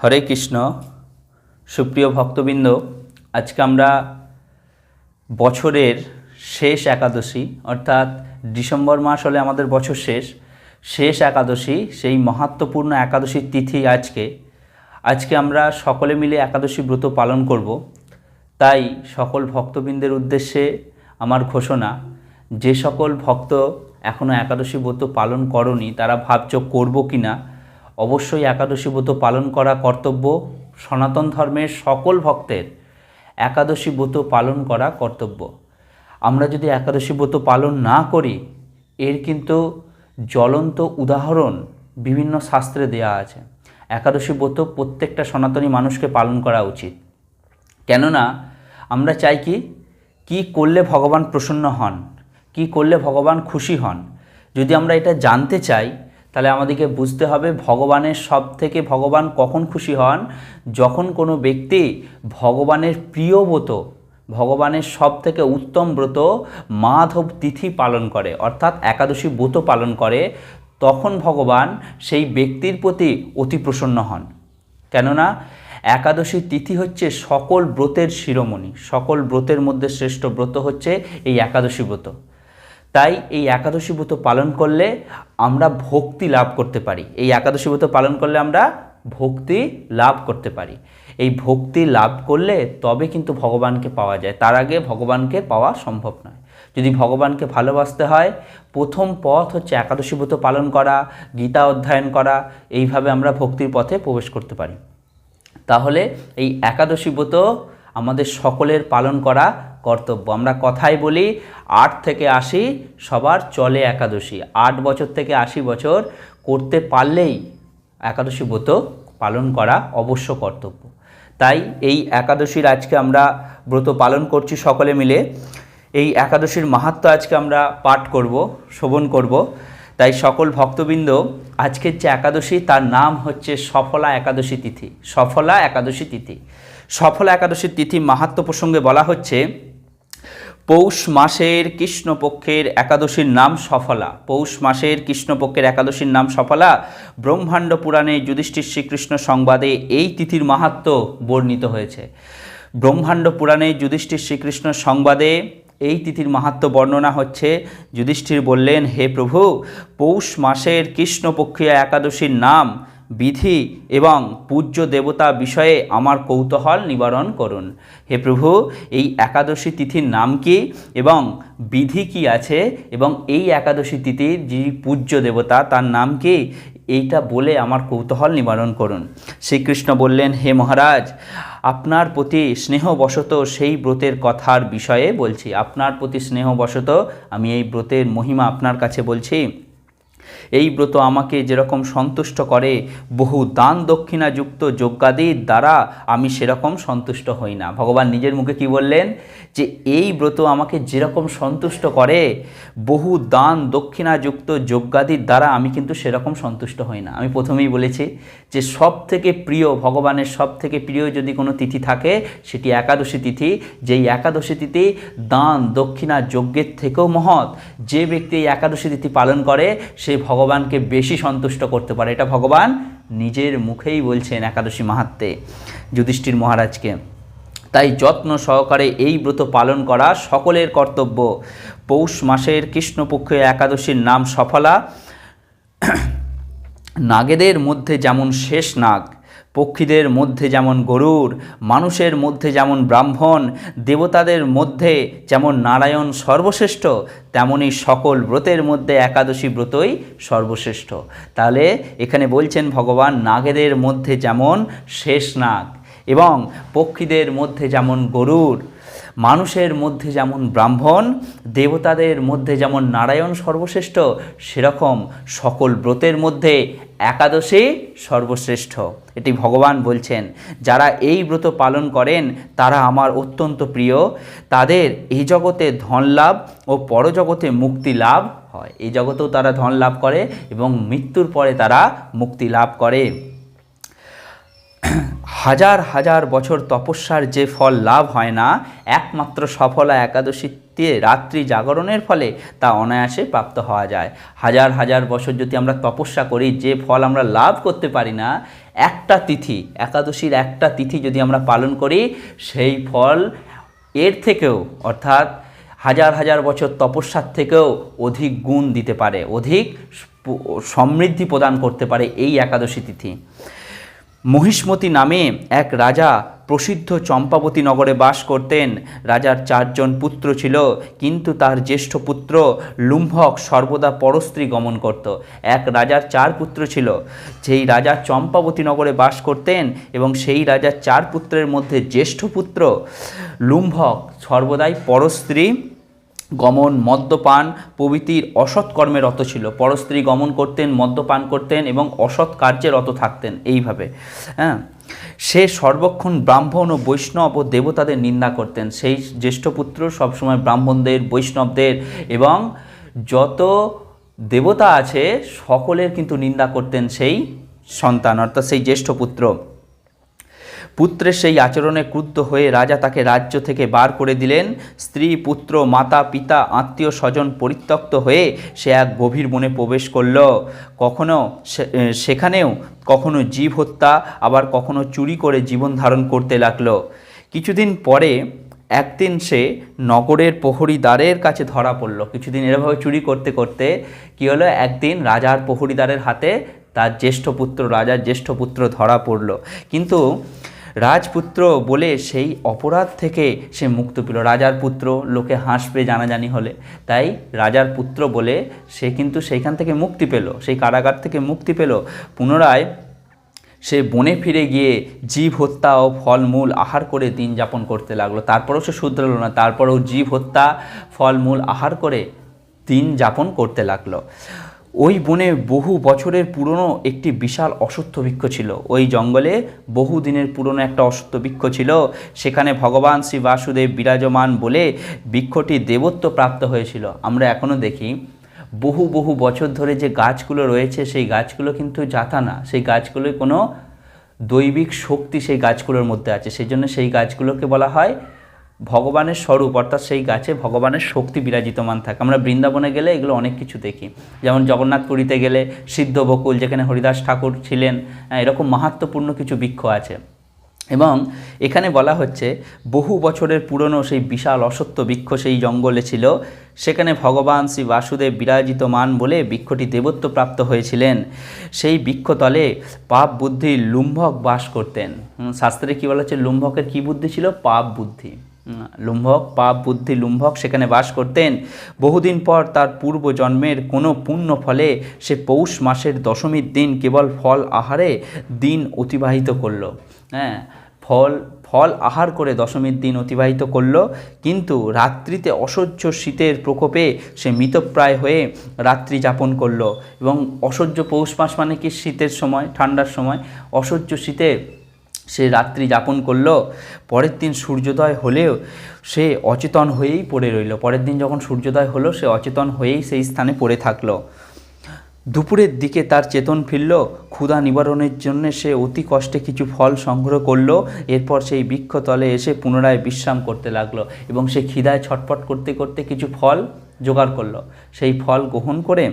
হরে কৃষ্ণ, সুপ্রিয় ভক্তবৃন্দ, আজকে আমরা বছরের শেষ একাদশী, অর্থাৎ ডিসেম্বর মাস হলে আমাদের বছর শেষ শেষ একাদশী, সেই মহাত্মপূর্ণ একাদশীর তিথি আজকে। আজকে আমরা সকলে মিলে একাদশী ব্রত পালন করব। তাই সকল ভক্তবৃন্দের উদ্দেশ্যে আমার ঘোষণা, যে সকল ভক্ত এখনও একাদশী ব্রত পালন করনি, তারা ভাবছ করব কি না অবশ্যই একাদশী ব্রত পালন করা কর্তব্য। সনাতন ধর্মের সকল ভক্তের একাদশী ব্রত পালন করা কর্তব্য। আমরা যদি একাদশী ব্রত পালন না করি, এর কিন্তু জ্বলন্ত উদাহরণ বিভিন্ন শাস্ত্রে দেয়া আছে। একাদশী ব্রত প্রত্যেকটা সনাতনী মানুষকে পালন করা উচিত। কেননা, আমরা চাই কি? কি করলে ভগবান প্রসন্ন হন? কি করলে ভগবান খুশি হন? যদি আমরা এটা জানতে চাই তাহলে আমাদেরকে বুঝতে হবে ভগবানের সব থেকে ভগবান কখন খুশি হন? যখন কোনো ব্যক্তি ভগবানের প্রিয় ব্রত, ভগবানের সব থেকে উত্তম ব্রত মাধব তিথি পালন করে, অর্থাৎ একাদশী ব্রত পালন করে, তখন ভগবান সেই ব্যক্তির প্রতি অতি প্রসন্ন হন। কেননা একাদশী তিথি হচ্ছে সকল ব্রতের শিরোমণি, সকল ব্রতের মধ্যে শ্রেষ্ঠ ব্রত হচ্ছে এই একাদশী ব্রত। তাই এই একাদশী ব্রত পালন করলে আমরা ভক্তি লাভ করতে পারি। এই একাদশী ব্রত পালন করলে আমরা ভক্তি লাভ করতে পারি। এই ভক্তি লাভ করলে তবে কিন্তু ভগবানকে পাওয়া যায়। তার আগে ভগবানকে পাওয়া সম্ভব নয়। যদি ভগবানকে ভালোবাসতে হয়, প্রথম পথ হচ্ছে একাদশী ব্রত পালন করা, গীতা অধ্যয়ন করা, এইভাবে আমরা ভক্তির পথে প্রবেশ করতে পারি। তাহলে এই একাদশী ব্রত আমাদের সকলের পালন করা কর্তব্য। আমরা কথাই বলি, আট থেকে আশি সবার চলে একাদশী। আট বছর থেকে আশি বছর করতে পারলেই একাদশী ব্রত পালন করা অবশ্য কর্তব্য। তাই এই একাদশীর আজকে আমরা ব্রত পালন করছি সকলে মিলে। এই একাদশীর মাহাত্ম আজকে আমরা পাঠ করব শোভন করব। তাই সকল ভক্তবৃন্দ, আজকের যে একাদশী তার নাম হচ্ছে সফলা একাদশী তিথি। সফলা একাদশী তিথি। সফলা একাদশীর তিথি মাহাত্ম প্রসঙ্গে বলা হচ্ছে পৌষ মাসের কৃষ্ণপক্ষের একাদশীর নাম সফলা। পৌষ মাসের কৃষ্ণপক্ষের একাদশীর নাম সফলা। ব্রহ্মাণ্ড পুরাণে যুধিষ্ঠির শ্রীকৃষ্ণ সংবাদে এই তিথির মাহাত্ম বর্ণিত হয়েছে। ব্রহ্মাণ্ড পুরাণে যুধিষ্ঠির শ্রীকৃষ্ণ সংবাদে এই তিথির মাহাত্ম বর্ণনা হচ্ছে। যুধিষ্ঠির বললেন, হে প্রভু, পৌষ মাসের কৃষ্ণপক্ষীয় একাদশীর নাম বিধি এবং পূজ্য দেবতা বিষয়ে আমার কৌতূহল নিবারণ করুন। হে প্রভু, এই একাদশী তিথির নাম কি এবং বিধি কি আছে এবং এই একাদশী তিথির যিনি পূজ্য দেবতা তার নাম কি, এইটা বলে আমার কৌতূহল নিবারণ করুন। শ্রীকৃষ্ণ বললেন, হে মহারাজ, আপনার প্রতি স্নেহবশত সেই ব্রতের কথার বিষয়ে বলছি। আপনার প্রতি স্নেহবশত আমি এই ব্রতের মহিমা আপনার কাছে বলছি। এই ব্রত আমাকে যেরকম সন্তুষ্ট করে, বহু দান দক্ষিণাযুক্ত যজ্ঞাদির দ্বারা আমি সেরকম সন্তুষ্ট হই না। ভগবান নিজের মুখে কি বললেন? যে এই ব্রত আমাকে যেরকম সন্তুষ্ট করে, বহু দান দক্ষিণাযুক্ত যজ্ঞাদির দ্বারা আমি কিন্তু সেরকম সন্তুষ্ট হই না। আমি প্রথমেই বলেছি যে সব থেকে প্রিয়, ভগবানের সব থেকে প্রিয় যদি কোনো তিথি থাকে, সেটি একাদশী তিথি। যেই একাদশী তিথি দান দক্ষিণা যজ্ঞের থেকেও মহৎ। যে ব্যক্তি এই একাদশী তিথি পালন করে, সে ভগবানকে বেশি সন্তুষ্ট করতে পারে। এটা ভগবান নিজের মুখেই বলছেন একাদশী মাহাত্মে যুধিষ্ঠির মহারাজকে। তাই যত্ন সহকারে এই ব্রত পালন করা সকলের কর্তব্য। পৌষ মাসের কৃষ্ণপক্ষে একাদশীর নাম সফলা। নাগেদের মধ্যে যেমন শেষ নাগ পক্ষীদের মধ্যে যেমন গরুর, মানুষের মধ্যে যেমন ব্রাহ্মণ, দেবতাদের মধ্যে যেমন নারায়ণ সর্বশ্রেষ্ঠ, তেমনি সকল ব্রতের মধ্যে একাদশী ব্রতই সর্বশ্রেষ্ঠ। তাহলে এখানে বলছেন ভগবান নাগেদের মধ্যে যেমন শেষ নাগ এবং পক্ষীদের মধ্যে যেমন গরুর মানুষের মধ্যে যেমন ব্রাহ্মণ, দেবতাদের মধ্যে যেমন নারায়ণ সর্বশ্রেষ্ঠ, সেরকম সকল ব্রতের মধ্যে একাদশী সর্বশ্রেষ্ঠ। এটি ভগবান বলছেন, যারা এই ব্রত পালন করেন, তারা আমার অত্যন্ত প্রিয়। তাদের এই জগতে ধন লাভ ও পরজগতে মুক্তি লাভ হয়। এই জগতেও তারা ধন লাভ করে এবং মৃত্যুর পরে তারা মুক্তি লাভ করে। হাজার হাজার বছর তপস্যার যে ফল লাভ হয় না, একমাত্র সফলা একাদশী তে রাত্রি জাগরণের ফলে তা অনায়াসে প্রাপ্ত হওয়া যায়। হাজার হাজার বছর যদি আমরা তপস্যা করি, যে ফল আমরা লাভ করতে পারি না, একটা তিথি, একাদশীর একটা তিথি যদি আমরা পালন করি, সেই ফল এর থেকেও, অর্থাৎ হাজার হাজার বছর তপস্যার থেকেও অধিক গুণ দিতে পারে, অধিক সমৃদ্ধি প্রদান করতে পারে এই একাদশী তিথি। মহিষ্মতি নামে এক রাজা প্রসিদ্ধ চম্পাবতী নগরে বাস করতেন। রাজার চারজন পুত্র ছিল, কিন্তু তার জ্যেষ্ঠ পুত্র লুম্ভক সর্বদা পরস্ত্রী গমন করত। এক রাজার চার পুত্র ছিল। যেই রাজা চম্পাবতী নগরে বাস করতেন এবং সেই রাজার চার পুত্রের মধ্যে জ্যেষ্ঠ পুত্র লুম্ভক সর্বদাই পরস্ত্রী গমন, মদ্যপান প্রভৃতির অসৎ কর্মে রত ছিল। পরস্ত্রী গমন করতেন, মদ্যপান করতেন এবং অসৎ কার্যে রত থাকতেন এইভাবে। হ্যাঁ? সে সর্বক্ষণ ব্রাহ্মণ ও বৈষ্ণব ও দেবতাদের নিন্দা করতেন। সেই জ্যেষ্ঠ পুত্র সবসময় ব্রাহ্মণদের, বৈষ্ণবদের এবং যত দেবতা আছে সকলের কিন্তু নিন্দা করতেন সেই সন্তান, অর্থাৎ সেই জ্যেষ্ঠ পুত্র। পুত্রের সেই আচরণে ক্রুদ্ধ হয়ে রাজা তাকে রাজ্য থেকে বার করে দিলেন। স্ত্রী, পুত্র, মাতা, পিতা, আত্মীয় স্বজন পরিত্যক্ত হয়ে সে এক গভীর বনে প্রবেশ করল। কখনো সেখানেও কখনো জীব হত্যা, আবার কখনো চুরি করে জীবন ধারণ করতে লাগল। কিছুদিন পরে একদিন সে নগরের প্রহরীদ্বারের কাছে ধরা পড়ল। কিছুদিন এরভাবে চুরি করতে করতে কী হলো? একদিন রাজার প্রহরীদ্বারের হাতে তার জ্যেষ্ঠ পুত্র, রাজার জ্যেষ্ঠ পুত্র ধরা পড়ল। কিন্তু রাজপুত্র বলে সেই অপরাধ থেকে সে মুক্ত পেল। রাজার পুত্র লোকে হাসবে জানাজানি হলে। তাই রাজার পুত্র বলে সে কিন্তু সেইখান থেকে মুক্তি পেল, সেই কারাগার থেকে মুক্তি পেল। পুনরায় সে বনে ফিরে গিয়ে জীব হত্যা ও ফলমূল আহার করে দিন যাপন করতে লাগল। তারপরেও সে শুধরালো না, তারপরেও জীব হত্যা, ফলমূল আহার করে দিন যাপন করতে লাগল। ওই বনে বহু বছরের পুরনো একটি বিশাল অশ্বত্থ বৃক্ষ ছিল। ওই জঙ্গলে বহু দিনের পুরনো একটা অশ্বত্থ বৃক্ষ ছিল। সেখানে ভগবান শ্রী বাসুদেব বিরাজমান বলে বৃক্ষটি দেবত্ব প্রাপ্ত হয়েছিল। আমরা এখনও দেখি, বহু বহু বছর ধরে যে গাছগুলো রয়েছে, সেই গাছগুলো কিন্তু জাতা না। সেই গাছগুলোয় কোনো দৈবিক শক্তি সেই গাছগুলোর মধ্যে আছে। সেই জন্য সেই গাছগুলোকে বলা হয় ভগবানের স্বরূপ, অর্থাৎ সেই গাছে ভগবানের শক্তি বিরাজিতমান থাকে। আমরা বৃন্দাবনে গেলে এগুলো অনেক কিছু দেখি। যেমন জগন্নাথপুরীতে গেলে সিদ্ধ বকুল, যেখানে হরিদাস ঠাকুর ছিলেন এরকম মাহাত্মপূর্ণ কিছু বৃক্ষ আছে। এবং এখানে বলা হচ্ছে, বহু বছরের পুরনো সেই বিশাল অসত্য বৃক্ষ সেই জঙ্গলে ছিল। সেখানে ভগবান শ্রী বাসুদেব বিরাজিতমান বলে বৃক্ষটি দেবত্ব প্রাপ্ত হয়েছিলেন। সেই বৃক্ষতলে পাপ বুদ্ধির লুম্ভক বাস করতেন। শাস্ত্রে কী বলা হচ্ছে, লুম্ভকের কী বুদ্ধি ছিল? পাপ বুদ্ধি। লুম্ভক, পাপ, বুদ্ধি, লুম্ভক সেখানে বাস করতেন। বহুদিন পর তার পূর্ব জন্মের কোনো পুণ্য ফলে সে পৌষ মাসের দশমীর দিন কেবল ফল আহারে দিন অতিবাহিত করল। হ্যাঁ ফল ফল আহার করে দশমীর দিন অতিবাহিত করল, কিন্তু রাত্রিতে অসহ্য শীতের প্রকোপে সে মৃতপ্রায় হয়ে রাত্রি যাপন করল। এবং অসহ্য পৌষ মাস মানে কি? শীতের সময়, ঠান্ডার সময়। অসহ্য শীতে সে রাত্রি যাপন করল, পরের দিন সূর্যোদয় হলেও সে অচেতন হয়েই পড়ে রইল। পরের দিন যখন সূর্যোদয় হলো, সে অচেতন হয়েই সেই স্থানে পড়ে থাকল। দুপুরের দিকে তার চেতন ফিরল, ক্ষুধা নিবারণের জন্য সে অতি কষ্টে কিছু ফল সংগ্রহ করল, এরপর সেই বৃক্ষতলে এসে পুনরায় বিশ্রাম করতে লাগল এবং সে খিদায় ছটফট করতে করতে কিছু ফল জোগাড় করল। সেই ফল গ্রহণ করে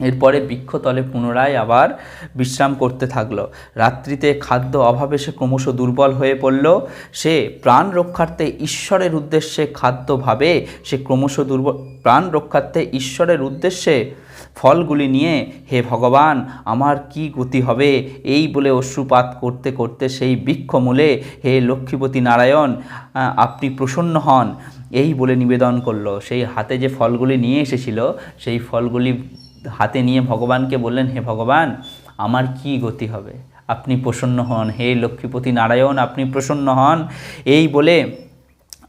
এরপরে বৃক্ষতলে পুনরায় আবার বিশ্রাম করতে থাকল। রাত্রিতে খাদ্য অভাবে সে ক্রমশ দুর্বল হয়ে পড়ল। সে প্রাণ রক্ষার্থে ঈশ্বরের উদ্দেশ্যে খাদ্যভাবে সে ক্রমশ দুর্বল, প্রাণ রক্ষার্থে ঈশ্বরের উদ্দেশ্যে ফলগুলি নিয়ে, হে ভগবান, আমার কি গতি হবে? এই বলে অশ্রুপাত করতে করতে সেই বৃক্ষমূলে, হে লক্ষ্মীপতি নারায়ণ আপনি প্রসন্ন হন। এই বলে নিবেদন করল। সেই হাতে যে ফলগুলি নিয়ে এসেছিল, সেই ফলগুলি হাতে নিয়ে ভগবানকে বললেন, হে ভগবান, আমার কি গতি হবে? আপনি প্রসন্ন হন। হে লক্ষ্মীপতি নারায়ণ, আপনি প্রসন্ন হন। এই বলে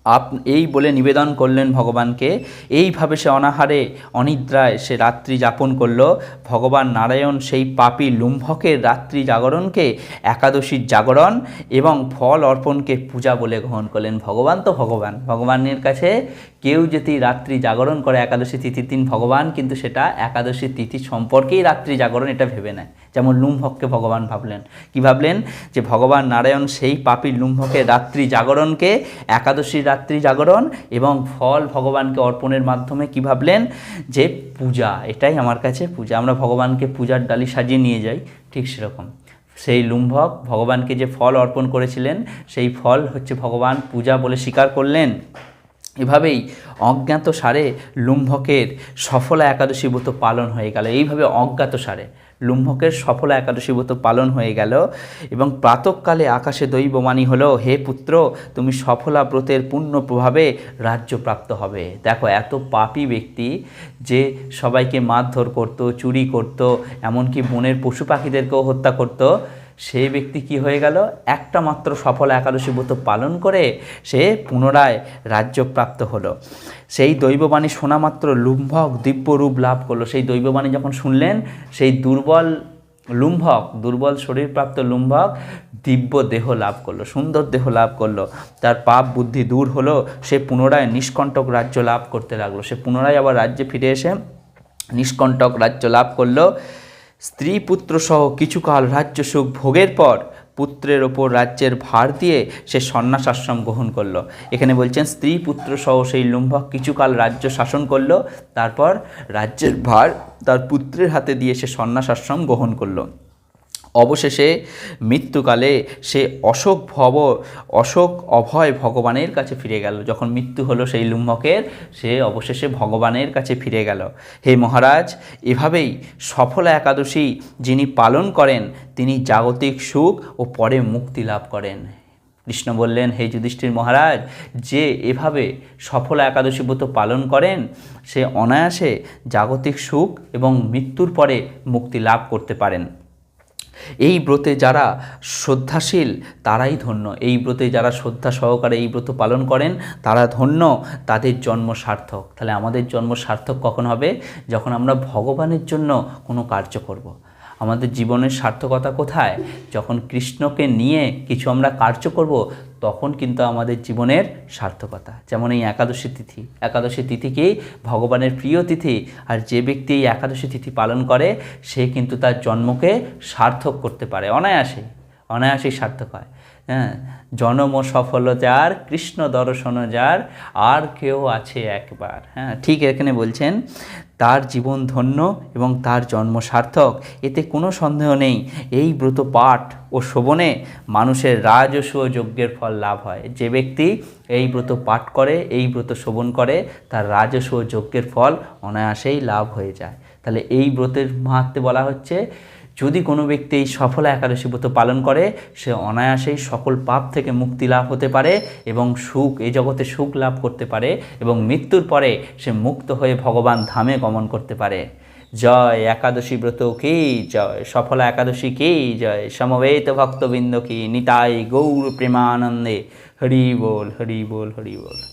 আপ, এই বলে নিবেদন করলেন ভগবানকে। এইভাবে সে অনাহারে, অনিদ্রায় সে রাত্রি যাপন করল। ভগবান নারায়ণ সেই পাপী লুম্ভকের রাত্রি জাগরণকে, একাদশীর জাগরণ এবং ফল অর্পণকে পূজা বলে গ্রহণ করলেন। ভগবান তো ভগবান। ভগবানের কাছে কেউ যদি রাত্রি জাগরণ করে, একাদশী তিথির দিন ভগবান, কিন্তু সেটা একাদশী তিথি সম্পর্কেই রাত্রি জাগরণ, এটা ভেবে নেয়। যেমন লুম্ভককে ভগবান ভাবলেন। কি ভাবলেন? যে ভগবান নারায়ণ সেই পাপীর লুম্ভকে রাত্রি জাগরণকে একাদশীর রাত্রি জাগরণ এবং ফল ভগবানকে অর্পণের মাধ্যমে কি ভাবলেন? যে পূজা, এটাই আমার কাছে পূজা। আমরা ভগবানকে পূজার ডালি সাজিয়ে নিয়ে যাই, ঠিক সেরকম। সেই লুম্ভক ভগবানকে যে ফল অর্পণ করেছিলেন, সেই ফল হচ্ছে ভগবান পূজা বলে স্বীকার করলেন। এভাবেই অজ্ঞাত সারে লুম্ভকের সফলা একাদশী ব্রত পালন হয়ে গেল। এইভাবে অজ্ঞাত সারে। লুম্ভকের সফলা একাদশী ব্রত পালন হয়ে গেল এবং প্রাতকালে আকাশে দৈববাণী হলো, হে পুত্র, তুমি সফলা ব্রতের পূর্ণ প্রভাবে রাজ্য প্রাপ্ত হবে। দেখো, এত পাপী ব্যক্তি যে সবাইকে মারধর করত, চুরি করত, এমনকি বনের পশু পাখিদেরকেও হত্যা করত, সেই ব্যক্তি কি হয়ে গেল? একটা মাত্র সফল একাদশী ব্রত পালন করে সে পুনরায় রাজ্যপ্রাপ্ত হলো। সেই দৈববাণী শোনা মাত্র লুম্ভক দিব্য রূপ লাভ করল। সেই দৈববাণী যখন শুনলেন, সেই দুর্বল লুম্ভক, দুর্বল শরীরপ্রাপ্ত লুম্ভক দিব্য দেহ লাভ করল, সুন্দর দেহ লাভ করল। তার পাপ বুদ্ধি দূর হলো, সে পুনরায় নিষ্কণ্টক রাজ্য লাভ করতে লাগল। সে পুনরায় আবার রাজ্যে ফিরে এসে নিষ্কণ্টক রাজ্য লাভ করল। স্ত্রী পুত্র সহ কিছুকাল রাজ্য সুখ ভোগের পর পুত্রের ওপর রাজ্যের ভার দিয়ে সে সন্ন্যাস আশ্রম গ্রহণ করল। এখানে বলছেন, স্ত্রী পুত্র সহ সেই লুম্ভক কিছুকাল রাজ্য শাসন করল, তারপর রাজ্যের ভার তার পুত্রের হাতে দিয়ে সে সন্ন্যাস আশ্রম গ্রহণ করল। অবশেষে মৃত্যুকালে সে অশোক ভব, অশোক অভয় ভগবানের কাছে ফিরে গেল। যখন মৃত্যু হলো সেই লুম্বকের, সে অবশেষে ভগবানের কাছে ফিরে গেল। হে মহারাজ, এভাবেই সফল একাদশী যিনি পালন করেন, তিনি জাগতিক সুখ ও পরে মুক্তি লাভ করেন। কৃষ্ণ বললেন, হে যুধিষ্ঠির মহারাজ, যে এভাবে সফল একাদশী ব্রত পালন করেন, সে অনায়াসে জাগতিক সুখ এবং মৃত্যুর পরে মুক্তি লাভ করতে পারেন। এই ব্রতে যারা শ্রদ্ধাশীল, তারাই ধন্য। এই ব্রতে যারা শ্রদ্ধা সহকারে এই ব্রত পালন করেন, তারা ধন্য, তাদের জন্ম সার্থক। তাহলে আমাদের জন্ম সার্থক কখন হবে? যখন আমরা ভগবানের জন্য কোনো কার্য করব। আমাদের জীবনের সার্থকতা কোথায়? যখন কৃষ্ণকে নিয়ে কিছু আমরা কার্য করব তখন কিন্তু আমাদের জীবনের সার্থকতা। যেমন এই একাদশী তিথি। একাদশী তিথিকেই ভগবানের প্রিয় তিথি। আর যে ব্যক্তি এই একাদশী তিথি পালন করে, সে কিন্তু তার জন্মকে সার্থক করতে পারে। অনায়াসে অনায়াসেই সার্থক হয়। হ্যাঁ? জনম সফল যার কৃষ্ণ দর্শন যার, আর কেউ আছে একবার। হ্যাঁ? ঠিক এখানে বলছেন। তার জীবন ধন্য এবং তার জন্ম সার্থক, এতে কোনো সন্দেহ নেই। এই ব্রত পাঠ ও শোভনে মানুষের রাজস্ব যজ্ঞের ফল লাভ হয়। যে ব্যক্তি এই ব্রত পাঠ করে, এই ব্রত শোভন করে, তার রাজস্ব যজ্ঞের ফল অনায়াসেই লাভ হয়ে যায়। তাহলে এই ব্রতের মাহাত্মে বলা হচ্ছে যদি কোনো ব্যক্তি এই সফল একাদশী ব্রত পালন করে, সে অনায়াসেই সকল পাপ থেকে মুক্তি লাভ হতে পারে এবং সুখ, এই জগতে সুখ লাভ করতে পারে এবং মৃত্যুর পরে সে মুক্ত হয়ে ভগবান ধামে গমন করতে পারে। জয় একাদশী ব্রত কি? জয় সফলা একাদশী কি? জয় সমবেত ভক্তবৃন্দ কি? নিতাই গৌর প্রেমানন্দে। হরি বল হরি বল হরি বল।